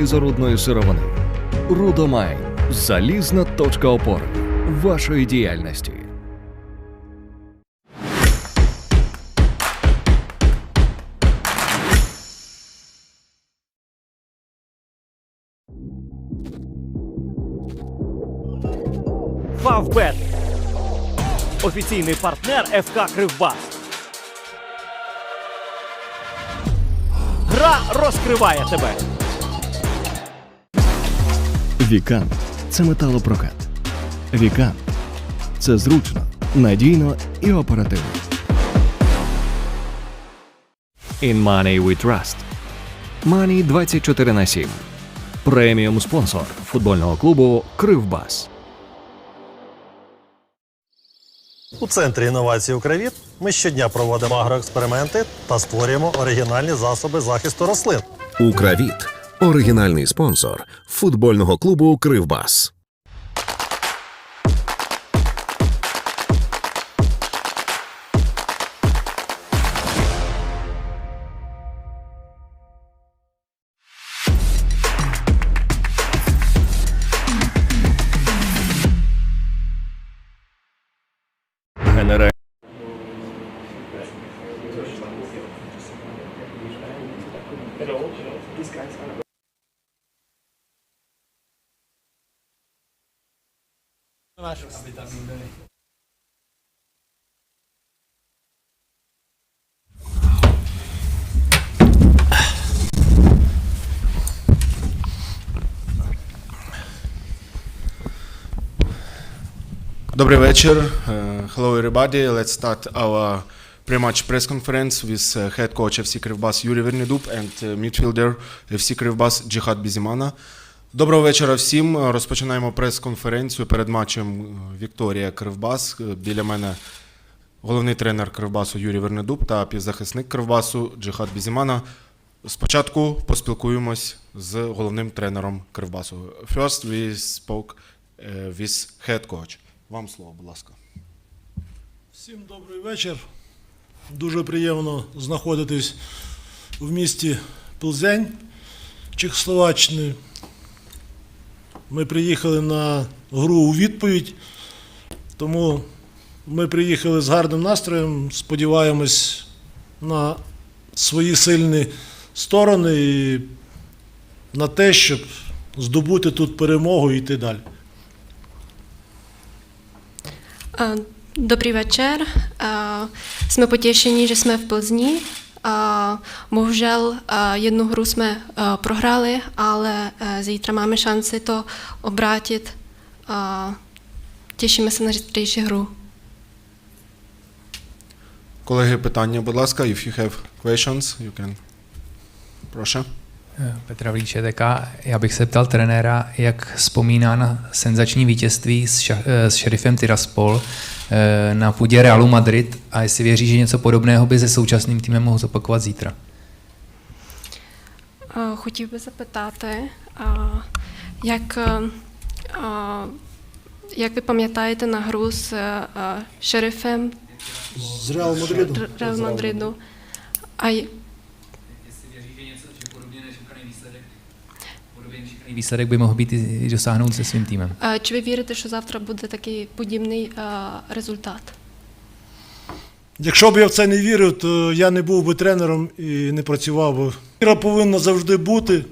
ізорудної сировини. Рудомайн залізна точка опори вашої діяльності. Фавбет. Офіційний партнер ФК Кривбас. Гра розкриває тебе. Вікан це металопрокат. Вікан це зручно, надійно і оперативно. In Money We Trust. Money 24 на 7. Преміум спонсор футбольного клубу Кривбас. У центрі інновацій «Укрвіт» ми щодня проводимо агроексперименти та створюємо оригінальні засоби захисту рослин. Укравіт оригінальний спонсор футбольного клубу Кривбас. Генеральний Добрий вечір. Uh, hello everybody. Let's start our pre-match press conference with uh, head coach FC Кривбас Юрій Вернедуб and uh, midfielder FC Кривбас Джихад Бізімана. Доброго вечора всім. Розпочинаємо прес-конференцію перед матчем е, Вікторія Кривбас. Е, Біля мене головний тренер Кривбасу Юрій Вернедуб та півзахисник Кривбасу Джихад Бізімана. Спочатку поспілкуємось з головним тренером Кривбасу. First we spoke е, with head coach. Вам слово, будь ласка. Всім добрий вечір. Дуже приємно знаходитись в місті Пилзень Чехословаччини. Ми приїхали на гру у відповідь, тому ми приїхали з гарним настроєм, сподіваємось на свої сильні сторони і на те, щоб здобути тут перемогу і йти далі. Večer. A, Jsme potěšení, že jsme v Plzni. A, Bohužel a, jednu hru jsme a, prohráli, ale a, zítra máme šanci to obrátit. A Těšíme se na zítřejší hru. Колеги, питання, будь ласка, if you have questions, you can. Прошу. Petra Vlíčeteka. Já bych se ptal trenéra, jak vzpomíná na senzační vítězství s, ša- eh, s šerifem Tiraspol eh, na půdě Realu Madrid a jestli věří, že něco podobného by se současným týmem mohl zopakovat zítra. А, Хотів би запитати, а, як, а, а, як ви пам'ятаєте на гру з а, шерифем З Реал Мадридом. Р- Реал Мадриду? А výsledek by mohl být i dosáhnout se svým týmem. А, Чи ви вірите, що завтра буде такий подібний результат? Якщо б я в це не вірив, то я не був би тренером і не працював би. Віра повинна завжди бути.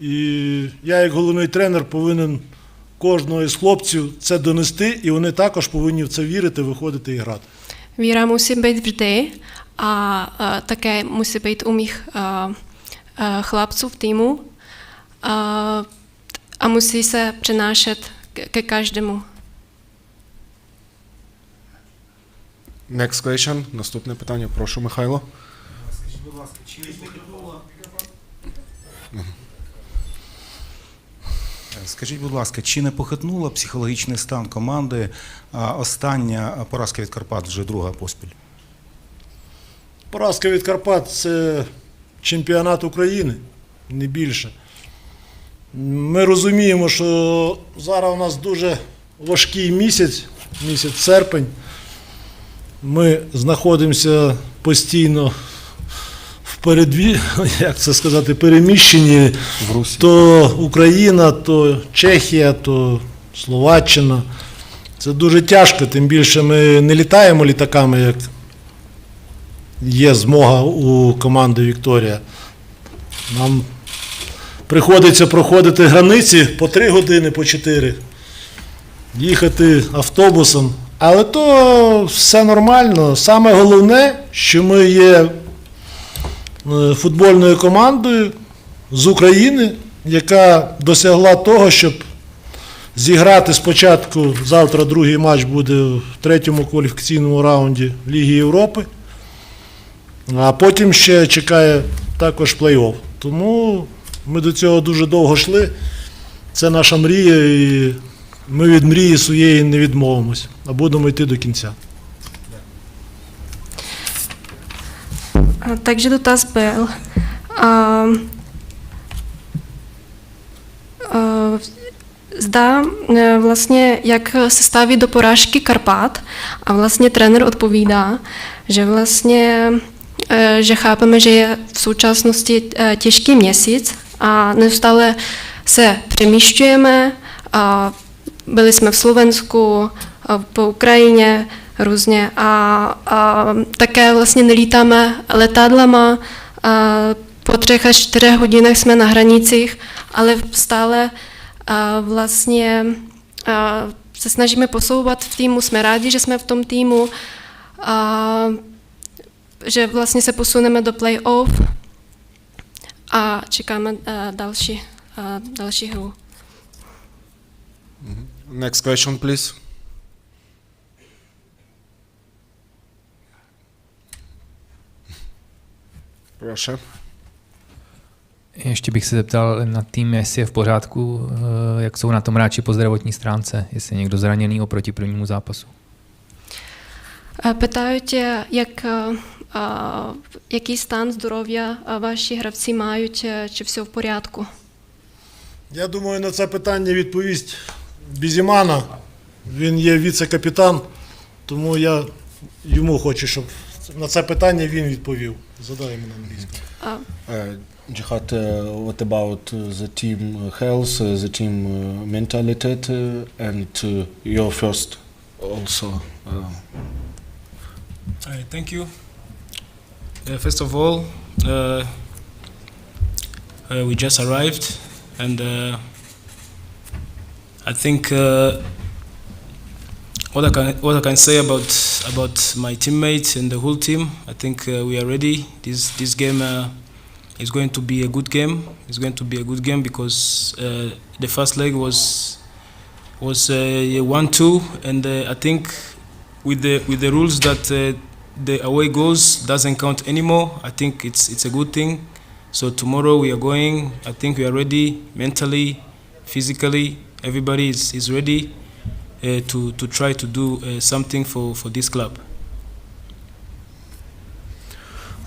І я, як головний тренер, повинен кожного із хлопців це донести, і вони також повинні в це вірити, виходити і грати. Віра мусить бути вжди, а, а таке мусить бути у міх а, а, хлопців тиму, а, а мусí се přinášet ke, každému. Next question. Наступне питання. Прошу, Михайло. Скажіть, будь ласка, чи не похитнуло психологічний стан команди а, остання поразка від Карпат вже друга поспіль? Поразка від Карпат це чемпіонат України, не більше. Ми розуміємо, що зараз у нас дуже важкий місяць, місяць серпень. Ми знаходимося постійно в передві... як це сказати, Русі. то Україна, то Чехія, то Словаччина. Це дуже тяжко, тим більше ми не літаємо літаками, як є змога у команди Вікторія. Нам приходиться проходити границі по три години, по чотири, їхати автобусом. Але то все нормально. Саме головне, що ми є е, футбольною командою з України, яка досягла того, щоб зіграти спочатку, завтра другий матч буде в третьому кваліфікаційному раунді Ліги Європи, а потім ще чекає також плей-офф. Тому ми до цього дуже довго йшли. Це наша мрія, і ми від мрії своєї не відмовимося, а будемо йти до кінця. E, staví do porážky Karpat a vlastně trenér odpovídá, že vlastně, e, že chápeme, že je v současnosti e, těžký měsíc a neustále se přemýšťujeme a byli jsme v Slovensku, po Ukrajině různě a, a také vlastně nelítáme letadlama. A po třech až čtyřech hodinách jsme na hranicích, ale stále a vlastně a se snažíme posouvat v týmu. Jsme rádi, že jsme v tom týmu, a že vlastně se posuneme do play-off a čekáme eh, další, eh, další hru. Mm-hmm. Next question, please. Proszę. Ještě bych se zeptal na tým, jestli je v pořádku, eh, jak jsou na tom hráči po zdravotní stránce, jestli je někdo zraněný oproti prvnímu zápasu. Pytají tě, jak який стан здоров'я ваші гравці мають, е, чи все в порядку? Я думаю, на це питання відповість Бізімана. Він є віце-капітан, тому я йому хочу, щоб на це питання він відповів. Задай йому на англійську. А, Uh, Jihad, uh, what about uh, the team uh, health, uh, the team uh, mentality, uh, and uh, your first also? Uh, Hi, thank you. Uh, first of all, uh, uh, we just arrived, and uh, I think uh, what I can what I can say about about my teammates and the whole team. I think uh, we are ready. This this game is going to be a good game. It's going to be a good game because the first leg was was a one-two, and I think with the with the rules that the away goals doesn't count anymore. I think it's it's a good thing. So tomorrow we are going. I think we are ready mentally, physically. Everybody is, is ready uh, to to try to do uh, something for, for this club.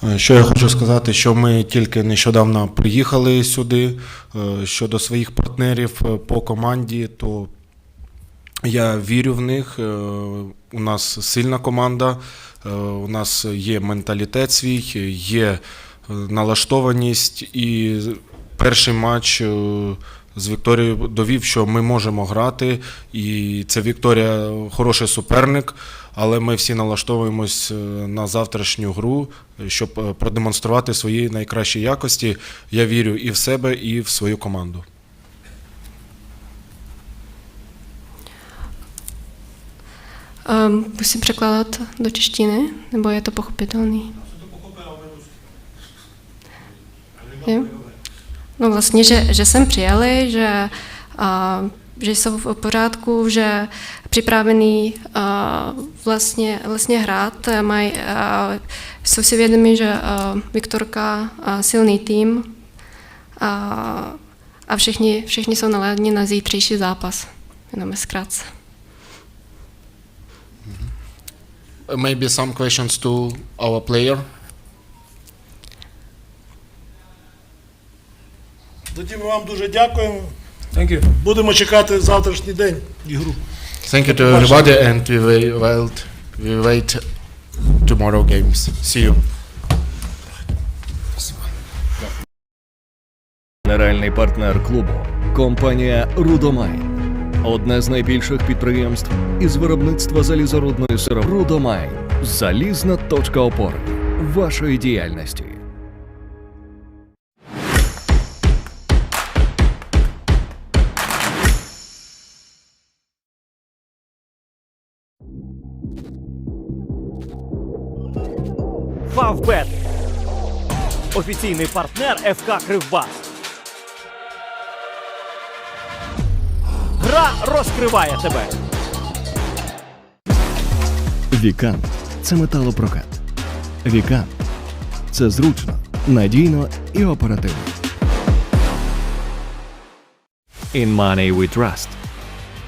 Е, Що я хочу сказати, що ми тільки нещодавно приїхали сюди. Е, Щодо своїх партнерів е, по команді, то я вірю в них. Е, У нас сильна команда, е, у нас є менталітет свій, є е, налаштованість. І перший матч з Вікторією довів, що ми можемо грати. І це Вікторія хороший суперник. Але ми всі налаштовуємось на завтрашню гру, щоб продемонструвати свої найкращі якості. Я вірю і в себе, і в свою команду. Um, musím překládat do češtiny, nebo je to pochopitelný? Jo? No vlastně, že, že sem přijeli, že, a, že jsou v pořádku, že připravení a, vlastně, vlastně hrát, mají, a, jsou si vědomi, že a, Viktorka a, silný tým a, a všichni, všichni jsou naladěni na zítřejší zápas. Jenom zkrátce. maybe some questions to our player. Тоді ми вам дуже дякуємо. Thank you. Будемо чекати завтрашній день і гру. Thank you to everybody, and we will wait, we wait tomorrow games. See you. Генеральний партнер клубу компанія Рудомай. Одне з найбільших підприємств із виробництва залізорудної сировини Рудомайн. Залізна точка опори вашої діяльності. Фавбет. Офіційний партнер ФК Кривбас. Гра розкриває тебе. Вікан це металопрокат. Вікан це зручно, надійно і оперативно. In Money We Trust.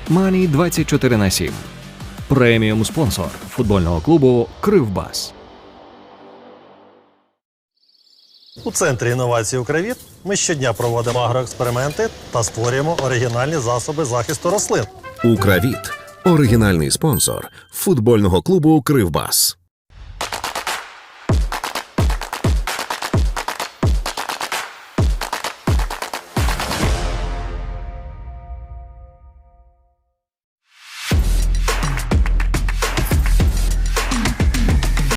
Money 24 на 7. Преміум спонсор футбольного клубу Кривбас. У центрі інновацій Укравіт ми щодня проводимо агроексперименти та створюємо оригінальні засоби захисту рослин. Укравіт оригінальний спонсор футбольного клубу Кривбас.